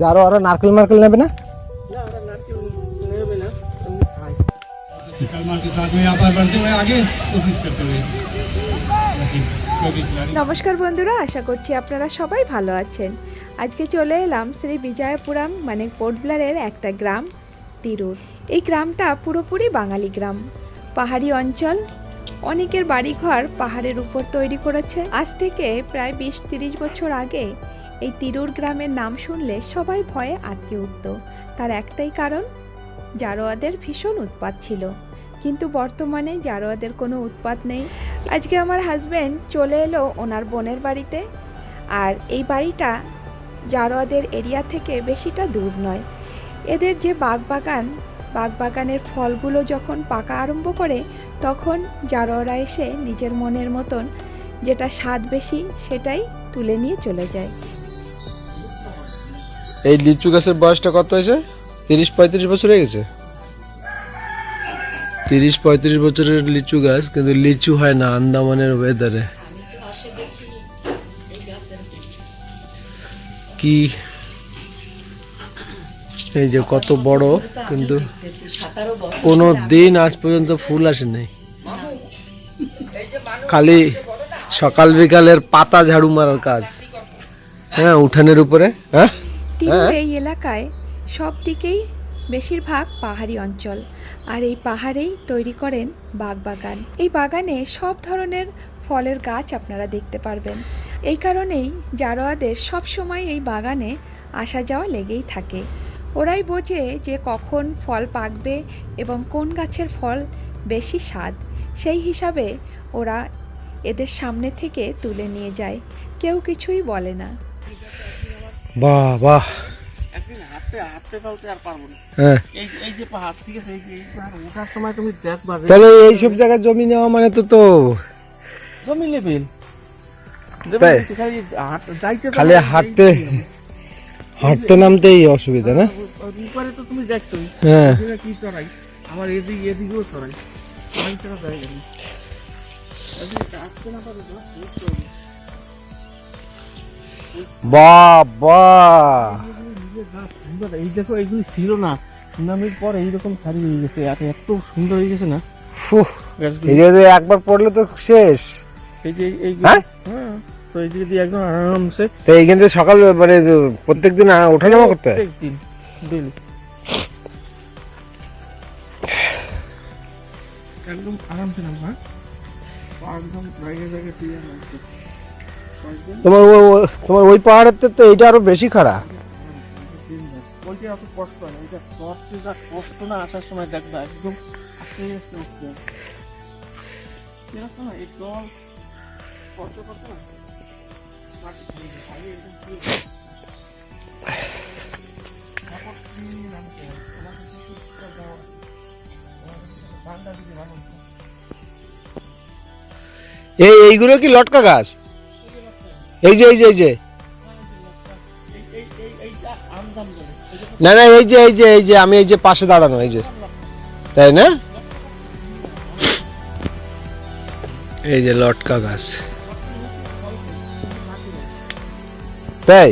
যারো আরও নারকেল মার্কেল নেবে না? নমস্কার বন্ধুরা আশা করছি আপনারা সবাই ভালো আছেন। আজকে চলে এলাম শ্রী বিজয়পুরাম মানে পোর্টব্লারের একটা গ্রাম তিরুর। এই গ্রামটা পুরোপুরি বাঙালি গ্রাম। পাহাড়ি অঞ্চল অনেকের বাড়িঘর পাহাড়ের উপর তৈরি করেছে। আজ থেকে প্রায় বিশ তিরিশ বছর আগে এই তিরুর গ্রামের নাম শুনলে সবাই ভয়ে আটকে উঠত। তার একটাই কারণ, জারোয়াদের ভীষণ উৎপাত ছিল। কিন্তু বর্তমানে জারোয়াদের কোনো উৎপাত নেই। আজকে আমার হাজব্যান্ড চলে এলো ওনার বোনের বাড়িতে। আর এই বাড়িটা জারোয়াদের এরিয়া থেকে বেশিটা দূর নয়। এদের যে বাগবাগান বাগবাগানের ফলগুলো যখন পাকা আরম্ভ করে, তখন জারোয়ারা এসে নিজের মনের মতন যেটা স্বাদ বেশি সেটাই তুলে নিয়ে চলে যায়। এই লিচু গাছের বয়সটা কত হয়েছে? তিরিশ পঁয়ত্রিশ বছর হয়ে গেছে? তিরিশ পঁয়ত্রিশ বছরের লিচু গাছ, কিন্তু লিচু হয় না আন্দামানের ওয়েদারে কি এই যে কত বড় কিন্তু কোনো দিন আজ পর্যন্ত ফুল আসে নাই খালি সকাল বিকালের পাতা ঝাড়ু মারার কাজ। হ্যাঁ উঠানের উপরে হ্যাঁ? এই এলাকায় সব দিকেই বেশিরভাগ পাহাড়ি অঞ্চল। আর এই পাহাড়েই তৈরি করেন বাগ বাগান এই বাগানে সব ধরনের ফলের গাছ আপনারা দেখতে পারবেন। এই কারণেই জারোয়াদের সব সময় এই বাগানে আসা যাওয়া লেগেই থাকে। ওরাই বোঝে যে কখন ফল পাকবে এবং কোন গাছের ফল বেশি স্বাদ। সেই হিসাবে ওরা এদের সামনে থেকে তুলে নিয়ে যায়। কেউ কিছুই বলে না। বাহ বাহ। হ্যাঁ। এই এই যে পাহাড় ঠিক আছে এই যে এই পাহাড় ওঠার সময় তুমি দেখবা যে তাহলে এইসব জায়গায় জমি নেওয়া মানে তো তো। জমি? খালি হাঁটতে হাঁটতে নামতেই অসুবিধা না? উপরে তো তুমি দেখছোই। হ্যাঁ। কি চড়াই? আমার এদিকে এদিকেও চড়াই। আমি জায়গা নেই এই দেখো এইগুলি ছিল না। সুনামির পর এইরকম সারি হয়ে গেছে। আর এত সুন্দর হয়ে গেছে না? একবার পড়লে তো শেষ। এই যে এই হ্যাঁ? হ্যাঁ তো এই দিকে দিয়ে একদম আরামসে তো এইখান থেকে সকাল মানে প্রত্যেক দিন ওঠানামা করতে হয়? প্রত্যেকদিন ডেলি একদম আরামসে নাম হ্যাঁ? একদম জায়গায় জায়গায় দিয়ে তোমার ওই পাহাড়ের থেকে তো এটা আরও বেশি খারাপ। বলছি অত কষ্ট না এটা কষ্ট কষ্ট না আসার সময় দেখবা একদম আস্তে আস্তে উঠতে এরকম এই জল কষ্ট করতে না এই, এইগুলো কি লটকা গাছ? এই যে এই যে এই যে। না না, এই যে এই যে এই যে, আমি এই যে পাশে দাঁড়ানো, এই যে। তাই না? এই যে লটকা গাছ। তাই?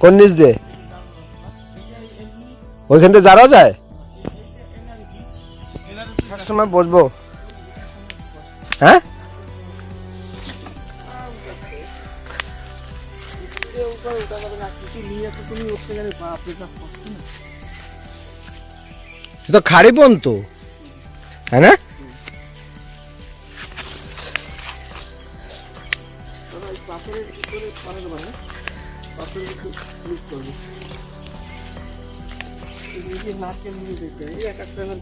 কোন নিচ দিয়ে? ওইখান থেকে যারা যায়? সময় বসবো। হ্যাঁ? তো খাড়ি বন তো হ্যাঁ না?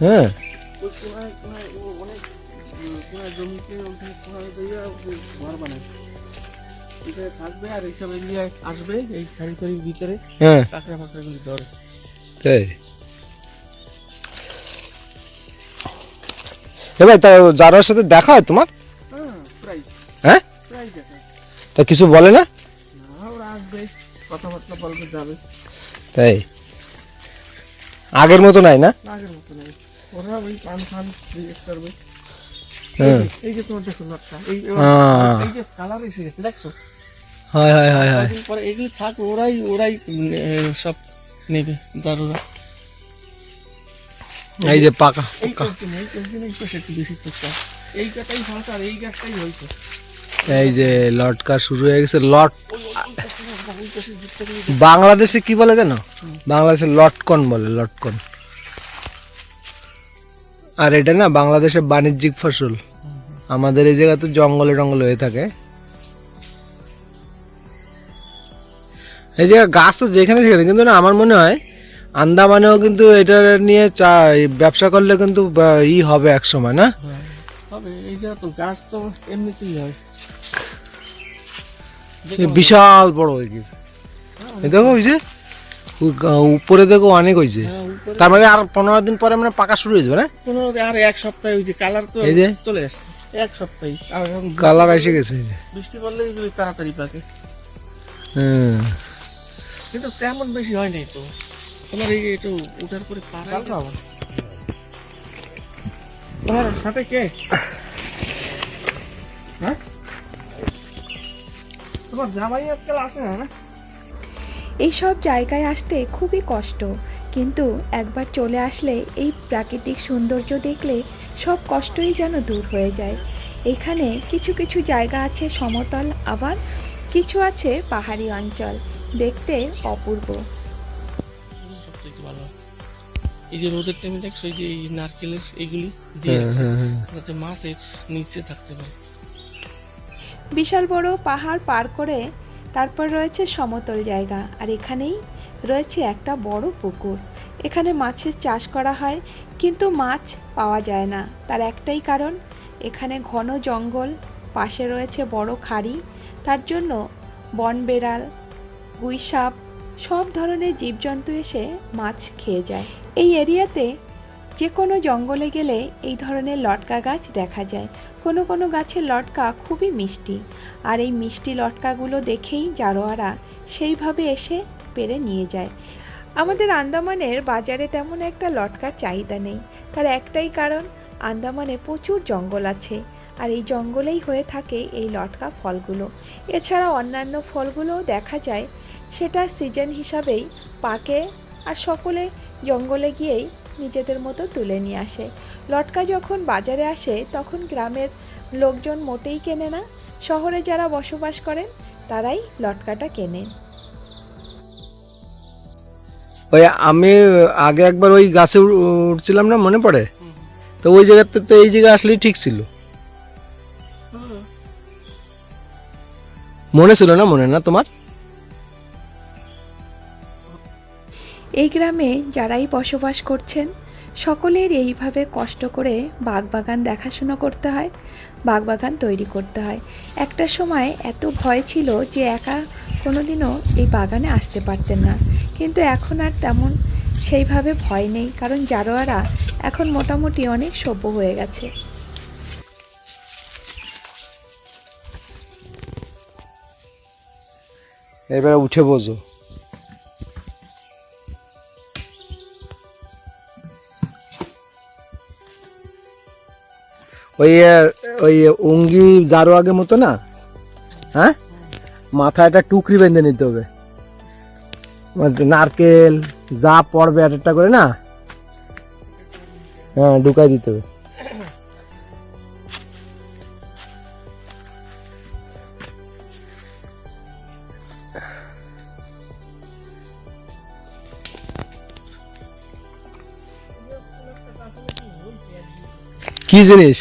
হ্যাঁ। হ্যাঁ। কাঁকড়া ফাঁকড়া গুলি ধরে তাই এ ভাই, তা যারার সাথে দেখা হয় তোমার? হ্যাঁ? তা কিছু বলে না? কথাবার্তা বলবে যাবে তাই। আগের মতো নাই না? আগের মতো নেই। ওরা ওই পান ফান জিজ্ঞেস করবে। হ্যাঁ। এই যে তোমার দেখো নটটা এই হ্যাঁ। এই যে কালার এসে গেছে দেখছ? হয় হয় হয় হয়। পরে এগুলি থাক ওরাই ওরাই সব নেবে দারুরা। এই যে পাকা এই কয়েকদিন এই কয়েকদিন এই পাশে একটু বেশি চুপচাপ এই গাছটাই ফাঁকা আর এই গাছটাই হয়েছে এই যে লটকা শুরু হয়ে গেছে লট বাংলাদেশে কি বলে জানো? বাংলাদেশে লটকন বলে লটকন। আর এটা না বাংলাদেশের বাণিজ্যিক ফসল। আমাদের এই জায়গা তো জঙ্গলে টঙ্গলে হয়ে থাকে। এই জায়গা গাছ তো যেখানে সেখানে কিন্তু না আমার মনে হয় আন্দামানেও কিন্তু এটা নিয়ে চা ব্যবসা করলে কিন্তু ই হবে এক সময় না? এই তো গাছ তো এমনিতেই হয়। বিশাল বড় হয়ে গেছে এই দেখো যে উপরে দেখো অনেক হয়েছে। হ্যাঁ, তার মানে আর পনেরো দিন পরে মানে পাকা শুরু হয়ে যাবে না? পনেরো আর এক সপ্তাহে যে কালার তো এই যে। চলে এক সপ্তাহে। কালার এসে গেছে বৃষ্টি পড়লে এগুলি তাড়াতাড়ি পাকে। হুম কিন্তু তেমন বেশি হয় নাই তো। তোমার এই একটু উঠার পরে পাড়া তোমার সাথে কে? হ্যাঁ? তোমার জামাই আজকাল আসে না? না এই সব জায়গায় আসতে খুবই কষ্ট কিন্তু একবার চলে আসলে এই প্রাকৃতিক সৌন্দর্য দেখলে সব কষ্টই যেন দূর হয়ে যায় এখানে কিছু কিছু জায়গা আছে সমতল আবার কিছু আছে পাহাড়ি অঞ্চল দেখতে অপূর্ব। এই যে রোদের টাইমে দেখছ এই যে এই নারকেলের এইগুলি দিয়ে হ্যাঁ, হ্যাঁ, হ্যাঁ। যাতে মাছ নিচে থাকতে পারে বিশাল বড় পাহাড় পার করে তারপর রয়েছে সমতল জায়গা, আর এখানেই রয়েছে একটা বড় পুকুর। এখানে মাছের চাষ করা হয়, কিন্তু মাছ পাওয়া যায় না। তার একটাই কারণ, এখানে ঘন জঙ্গল, পাশে রয়েছে বড় খাড়ি। তার জন্য বন বেড়াল গুইসাপ সব ধরনের জীবজন্তু এসে মাছ খেয়ে যায়। এই এরিয়াতে যে কোনো জঙ্গলে গেলে এই ধরনের লটকা গাছ দেখা যায়। কোনো কোনো গাছের লটকা খুবই মিষ্টি। আর এই মিষ্টি লটকাগুলো দেখেই জারোয়ারা সেইভাবে এসে পেরে নিয়ে যায়। আমাদের আন্দামানের বাজারে তেমন একটা লটকার চাহিদা নেই। তার একটাই কারণ, আন্দামানে প্রচুর জঙ্গল আছে। আর এই জঙ্গলেই হয়ে থাকে এই লটকা ফলগুলো। এছাড়া অন্যান্য ফলগুলোও দেখা যায়। সেটা সিজন হিসাবেই পাকে আর সকলে জঙ্গলে গিয়েই নিজেদের মতো তুলে নিয়ে আসে। লটকা যখন বাজারে আসে তখন গ্রামের লোকজন মোটেই কেনে না। শহরে যারা বসবাস করেন তারাই লটকাটা কেনে। ওই আমি আগে একবার ওই গাছে উঠ- উঠছিলাম না মনে পড়ে? তো ওই জায়গাতে তো এই জায়গা আসলেই ঠিক ছিল। মনে ছিল না মনে না তোমার? এই গ্রামে যারাই বসবাস করছেন সকলের এইভাবে কষ্ট করে বাগবাগান দেখাশুনো করতে হয়, বাগবাগান তৈরি করতে হয়। একটা সময় এত ভয় ছিল যে একা কোনো দিনও এই বাগানে আসতে পারতেন না। কিন্তু এখন আর তেমন সেইভাবে ভয় নেই, কারণ জারোয়ারা এখন মোটামুটি অনেক সভ্য হয়ে গেছে। এবারে উঠে বোঝো ওই ওই অঙ্গি জারো আগে মতো না? হ্যাঁ? মাথায় একটা টুকরি বেঁধে নিতে হবে। নারকেল, যা পড়বে এক একটা করে না? হ্যাঁ ঢুকাই দিতে হবে। কি জিনিস?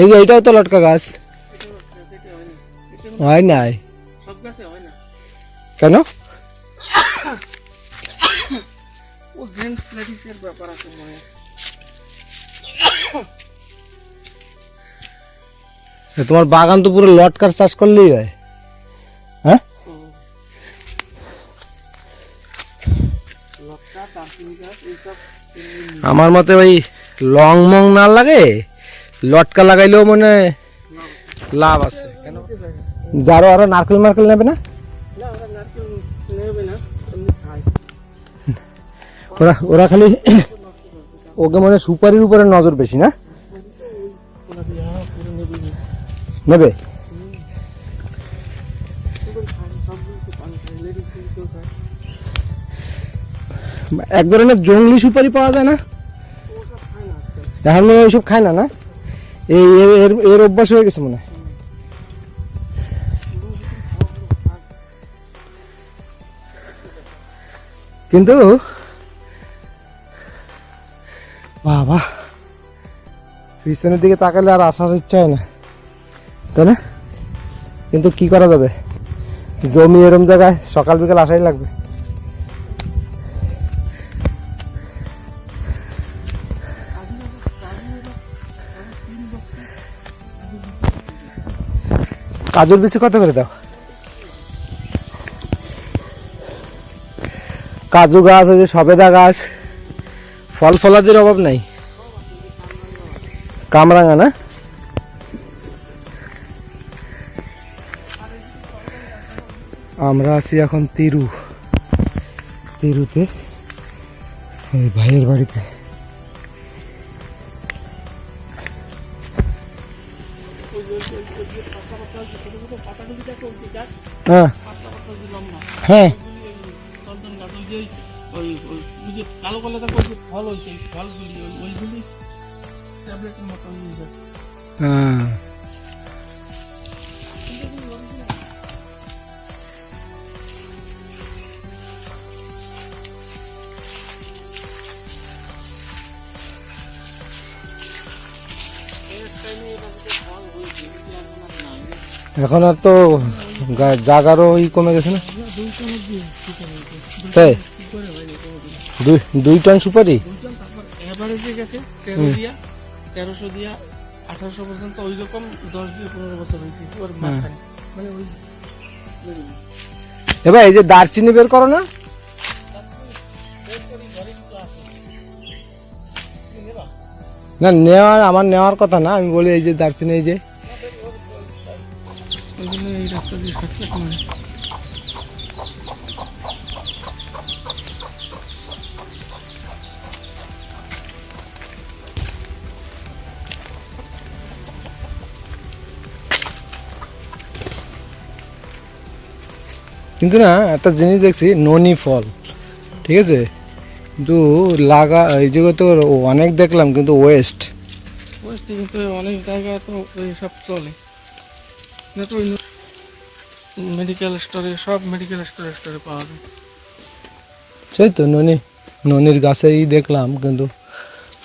এই যে এটাও তো লটকা গাছ। হয় নাই? কেন? তোমার বাগান তো পুরো লটকার চাষ করলেই হয়। হ্যাঁ? আমার মতে ওই লং মং না লাগে? লটকা লাগাইলেও মানে লাভ আছে। কেন? যারও আরও নারকেল মার্কেল নেবে না? না ওরা নারকেল নেবে না। ওরা ওরা খালি ওকে মনে সুপারির উপরে নজর বেশি না? নেবে? এক ধরনের জঙ্গলি সুপারি পাওয়া যায় না? ওসব খায় না এখন মনে হয় ওইসব খায় না না? এই এর- এর অভ্যাস হয়ে গেছে মনে হয়। কিন্তু বাবা, পিছনের দিকে তাকালে আর আসার ইচ্ছা হয় না। তাই না? কিন্তু কি করা যাবে? জমি এরম জায়গায় সকাল বিকাল আসাই লাগবে। কাজুর বিচি কত করে দাও? কাজু গাছ, ওই যে সবেদা গাছ, ফল ফলাদির অভাব নাই। কামরাঙা না? আমরা আছি এখন তিরু। তিরুতে ভাইয়ের বাড়িতে। যাচ্ছে হ্যাঁ। এখন আর তো জাগারও ই কমে গেছে না? তাই? দুই দুই টন সুপারি? এভারেজে গেছে তেরো দিয়া তেরোশো দিয়া আঠারোশো পর্যন্ত ওই রকম দশ দিয়ে পনেরো বছর হয়েছে মানে ওই এবার এই যে দারচিনি বের করো না। না নেওয়ার আমার নেওয়ার কথা না আমি বলি এই যে দারচিনি এই যে কিন্তু না একটা জিনিস দেখছি ননি ফল ঠিক আছে? কিন্তু লাগা এই জায়গায় তো অনেক দেখলাম কিন্তু ওয়েস্ট ওয়েস্টে কিন্তু অনেক জায়গায় তো সব চলে। না তো মেডিকেল স্টোরে সব মেডিকেল স্টোরে স্টোরে পাওয়া যায়। সেই তো ননি ননির গাছেই দেখলাম কিন্তু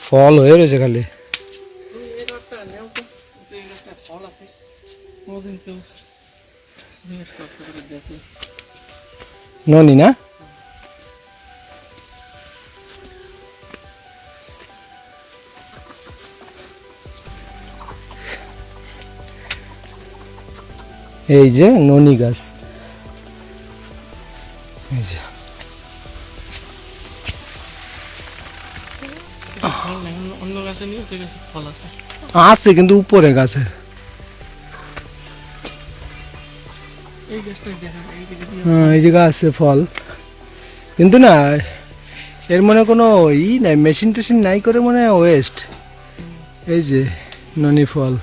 ফল হয়ে রয়েছে খালি। ফল আছে। কোনোদিন কেউ জিজ্ঞেস করতে করে দেখে। ননি না? এই যে ননি গাছ। এই যে। আছে কিন্তু উপরে গাছে। এই হ্যাঁ, এই যে গাছে ফল। কিন্তু না এর মনে কোনো ই নাই মেশিন টেশিন নাই করে মনে ওয়েস্ট এই যে ননি ফল।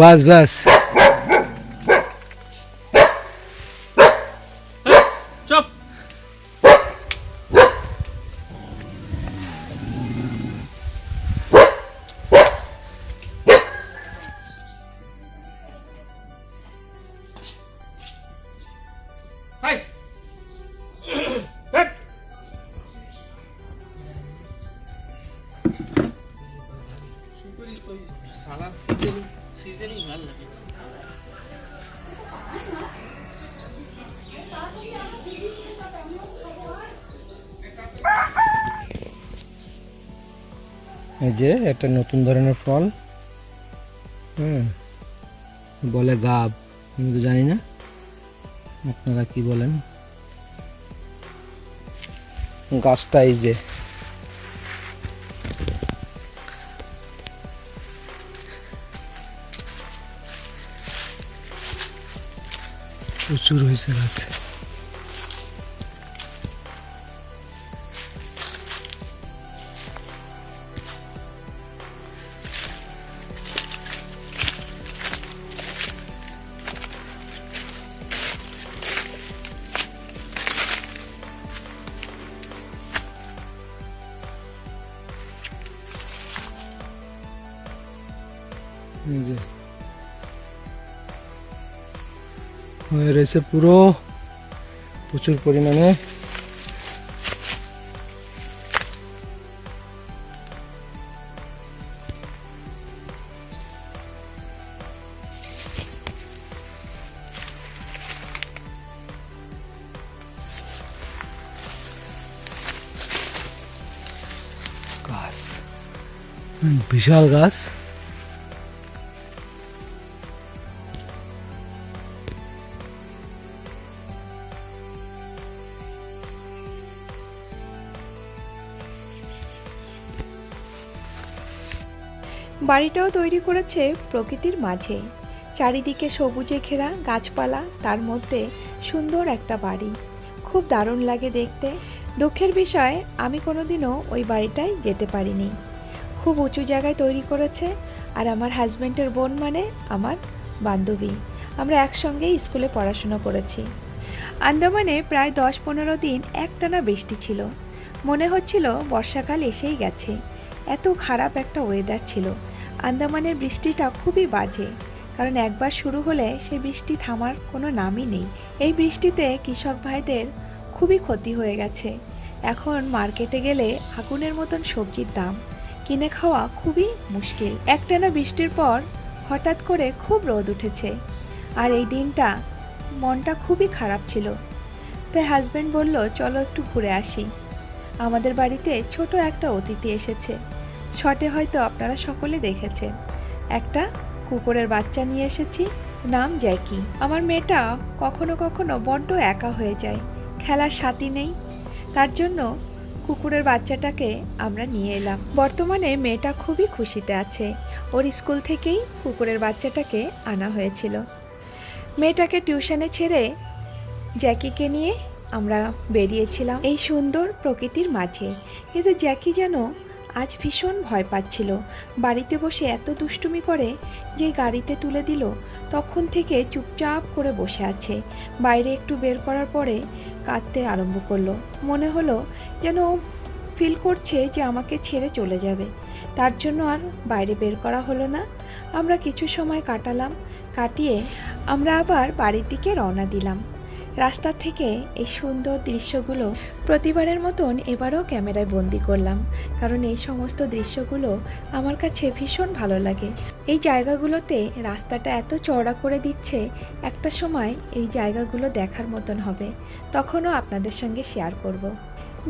বাস বাস। যে একটা নতুন ধরনের ফল। হুম, বলে গাব, আমি তো জানি না। আপনারা কি বলেন? গাছটা এই যে। প্রচুর হয়েছে গাছে। হয়ে রয়েছে পুরো প্রচুর পরিমাণে। গাছ। বিশাল গাছ। বাড়িটাও তৈরি করেছে প্রকৃতির মাঝে। চারিদিকে সবুজে ঘেরা গাছপালা, তার মধ্যে সুন্দর একটা বাড়ি। খুব দারুণ লাগে দেখতে। দুঃখের বিষয়, আমি কোনোদিনও ওই বাড়িটায় যেতে পারিনি। খুব উঁচু জায়গায় তৈরি করেছে আর আমার হাজব্যান্ডের বোন মানে আমার বান্ধবী। আমরা একসঙ্গেই স্কুলে পড়াশুনো করেছি। আন্দামানে প্রায় দশ পনেরো দিন একটানা বৃষ্টি ছিল। মনে হচ্ছিল বর্ষাকাল এসেই গেছে। এত খারাপ একটা ওয়েদার ছিল। আন্দামানের বৃষ্টিটা খুবই বাজে, কারণ একবার শুরু হলে সেই বৃষ্টি থামার কোনো নামই নেই। এই বৃষ্টিতে কৃষক ভাইদের খুবই ক্ষতি হয়ে গেছে। এখন মার্কেটে গেলে আগুনের মতন সবজির দাম, কিনে খাওয়া খুবই মুশকিল। একটানা বৃষ্টির পর হঠাৎ করে খুব রোদ উঠেছে। আর এই দিনটা মনটা খুবই খারাপ ছিল। তাই হাজব্যান্ড বলল, চলো একটু ঘুরে আসি। আমাদের বাড়িতে ছোট একটা অতিথি এসেছে। শটে হয়তো আপনারা সকলে দেখেছেন। একটা কুকুরের বাচ্চা নিয়ে এসেছি, নাম জ্যাকি। আমার মেয়েটা কখনো কখনো বড্ড একা হয়ে যায়, খেলার সাথী নেই। তার জন্য কুকুরের বাচ্চাটাকে আমরা নিয়ে এলাম। বর্তমানে মেয়েটা খুবই খুশিতে আছে। ওর স্কুল থেকেই কুকুরের বাচ্চাটাকে আনা হয়েছিল। মেয়েটাকে টিউশনে ছেড়ে জ্যাকিকে নিয়ে আমরা বেরিয়েছিলাম এই সুন্দর প্রকৃতির মাঝে। কিন্তু জ্যাকি যেন আজ ভীষণ ভয় পাচ্ছিল। বাড়িতে বসে এত দুষ্টুমি করে যে গাড়িতে তুলে দিল, তখন থেকে চুপচাপ করে বসে আছে। বাইরে একটু বের করার পরে কাঁদতে আরম্ভ করল। মনে হলো যেন ফিল করছে যে আমাকে ছেড়ে চলে যাবে। তার জন্য আর বাইরে বের করা হলো না। আমরা কিছু সময় কাটালাম, কাটিয়ে আমরা আবার বাড়ির দিকে রওনা দিলাম। রাস্তা থেকে এই সুন্দর দৃশ্যগুলো প্রতিবারের মতন এবারও ক্যামেরায় বন্দি করলাম, কারণ এই সমস্ত দৃশ্যগুলো আমার কাছে ভীষণ ভালো লাগে। এই জায়গাগুলোতে রাস্তাটা এত চওড়া করে দিচ্ছে, একটা সময় এই জায়গাগুলো দেখার মতন হবে। তখনও আপনাদের সঙ্গে শেয়ার করব।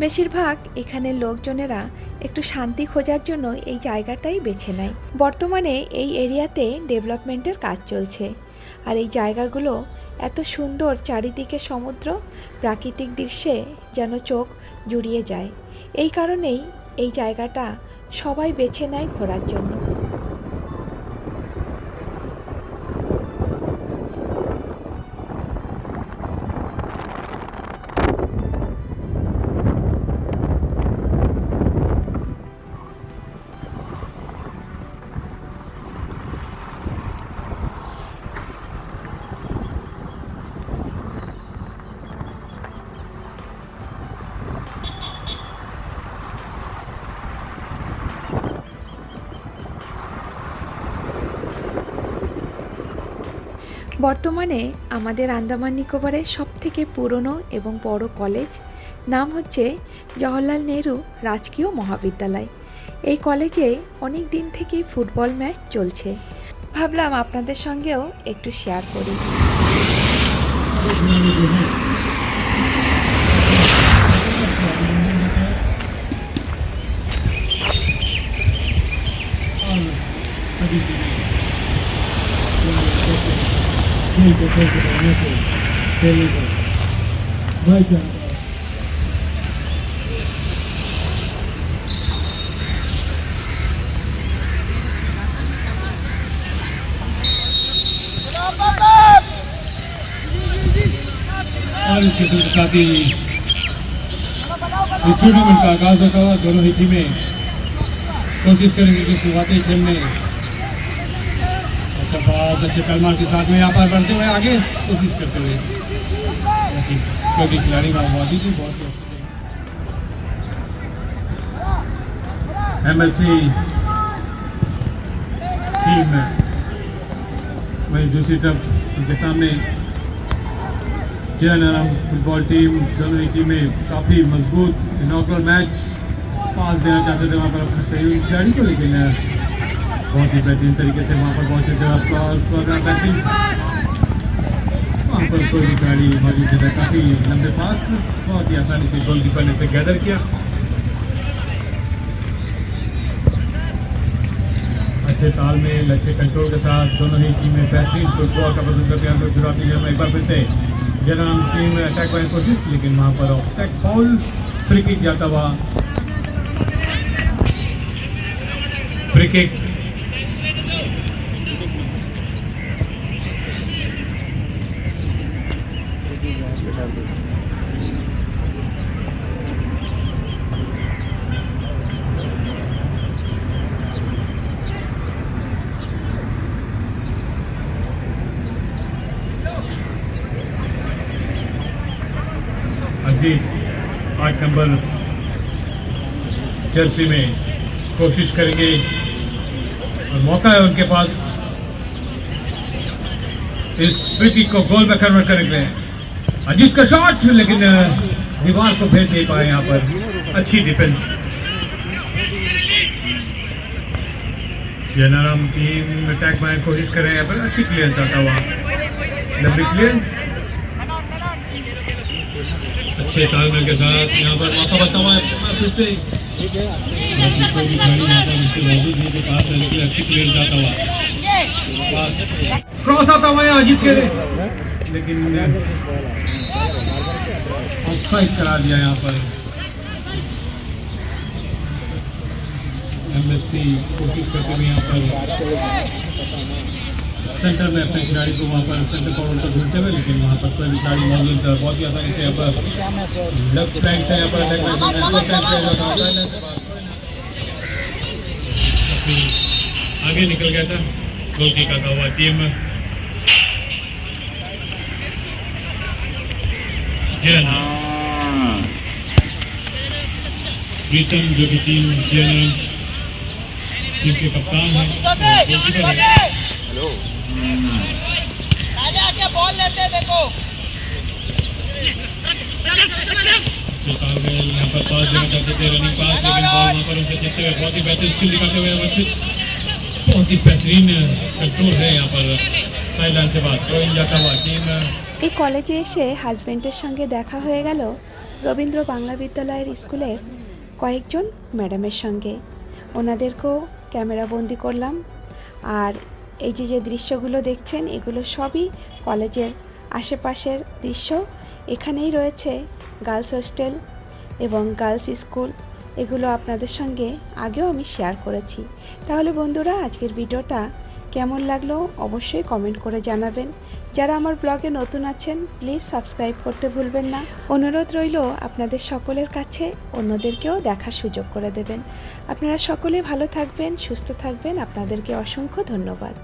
বেশিরভাগ এখানের লোকজনেরা একটু শান্তি খোঁজার জন্য এই জায়গাটাই বেছে নেয়। বর্তমানে এই এরিয়াতে ডেভেলপমেন্টের কাজ চলছে, আর এই জায়গাগুলো এত সুন্দর চারিদিকে সমুদ্র, প্রাকৃতিক দৃশ্যে যেন চোখ জুড়িয়ে যায়। এই কারণেই এই জায়গাটা সবাই বেছে নেয় ঘোরার জন্য। বর্তমানে আমাদের আন্দামান নিকোবরের সবথেকে পুরনো এবং বড় কলেজ নাম হচ্ছে জওহরলাল নেহরু রাজকীয় মহাবিদ্যালয়। এই কলেজে অনেক দিন থেকেই ফুটবল ম্যাচ চলছে। ভাবলাম আপনাদের সঙ্গেও একটু শেয়ার করি। खेल को खेल को बढ़ने को खेलने को भाई जानता है और इसके साथ ही इस टूर्नामेंट का आगाज होता हुआ दोनों ही टीमें कोशिश करेंगे कि शुरुआती खेल में अच्छा अच्छे कलमार के साथ में यहाँ पर बढ़ते हुए आगे कोशिश करते हुए। क्योंकि खिलाड़ी मौजूद ही, बहुत एम एल सी टीम वहीं दूसरी तरफ़ उनके सामने जयनाराम फुटबॉल टीम दोनों ही टीमें काफ़ी मज़बूत इनॉग्रल मैच पास देना चाहते थे वहाँ पर अपने सहयोगी खिलाड़ी को लेकिन बहुत ही बेहतरीन तरीके से वहाँ पर पहुँचे थे वहाँ पर कोई भी खिलाड़ी मौजूद थे काफ़ी लंबे पास बहुत ही आसानी से गोलकीपर ने इसे गैदर किया। अच्छे तालमेल अच्छे कंट्रोल के साथ दोनों ही टीमें बेहतरीन फुटबॉल का प्रदर्शन करते हैं। तो शुरुआती गेम में एक बार फिर से जनाम टीम में अटैक करने की कोशिश, लेकिन वहाँ पर ऑफसाइड फॉल फ्री किक जाता हुआ। फ्री किक अजीत आठ नंबर जर्सी में कोशिश करेंगे और मौका है उनके पास। इस फ्री को गोल में कन्वर्ट करेंगे अजीत का शॉट लेकिन दीवार को भेज नहीं पाए यहाँ पर। अच्छी डिफेंस जनाराम टीम अटैक की कोशिश कर रहे हैं, पर अच्छी क्लियरेंस आता हुआ। लंबी क्लियरेंस अच्छे तालमेल के साथ यहाँ पर मौका बचता हुआ फिर से क्रॉस आता हुआ। अजीत के लिए। लेकिन अच्छा ऑफसाइड करा दिया यहाँ पर। एमएससी कोशिश करते हुए यहाँ पर। सेंटर में अपने खिलाड़ी को वहाँ पर सेंटर फॉरवर्ड पर ढूंढते हुए, लेकिन वहाँ पर कोई भी खिलाड़ी मौजूद था। बहुत ही आसानी से यहाँ पर लेफ़्ट फ्लैंक से यहाँ पर। आगे निकल गया था। गोल की का हुआ टीम। प्रीतम जो कि टीम जैन टीम के कप्तान हैं और गोलकीपर हैं आगे आके बॉल लेते देखो जो तालमेल यहाँ पर पास देना चाहते थे रनिंग पास लेकिन बॉल वहाँ पर उनसे जीतते हुए बहुत ही बेहतरीन स्किल दिखाते हुए वर्षित बहुत ही बेहतरीन कंट्रोल है यहाँ पर साइड लाइन से बात थ्रोइंग जाता हुआ टीम এই কলেজে এসে হাজবেন্ডের সঙ্গে দেখা হয়ে গেল রবীন্দ্র বাংলা বিদ্যালয়ের স্কুলের কয়েকজন ম্যাডামের সঙ্গে ওনাদেরকেও ক্যামেরা বন্দি করলাম আর এই যে যে দৃশ্যগুলো দেখছেন, এগুলো সবই কলেজের আশেপাশের দৃশ্য। এখানেই রয়েছে গার্লস হোস্টেল এবং গার্লস স্কুল। এগুলো আপনাদের সঙ্গে আগেও আমি শেয়ার করেছি। তাহলে বন্ধুরা, আজকের ভিডিওটা কেমন লাগল অবশ্যই কমেন্ট করে জানাবেন। যারা আমার ব্লগে নতুন আছেন প্লিজ সাবস্ক্রাইব করতে ভুলবেন না। অনুরোধ রইল, আপনাদের সকলের কাছে অন্যদেরকেও দেখার সুযোগ করে দেবেন। আপনারা সকলে ভালো থাকবেন, সুস্থ থাকবেন। আপনাদেরকে অসংখ্য ধন্যবাদ।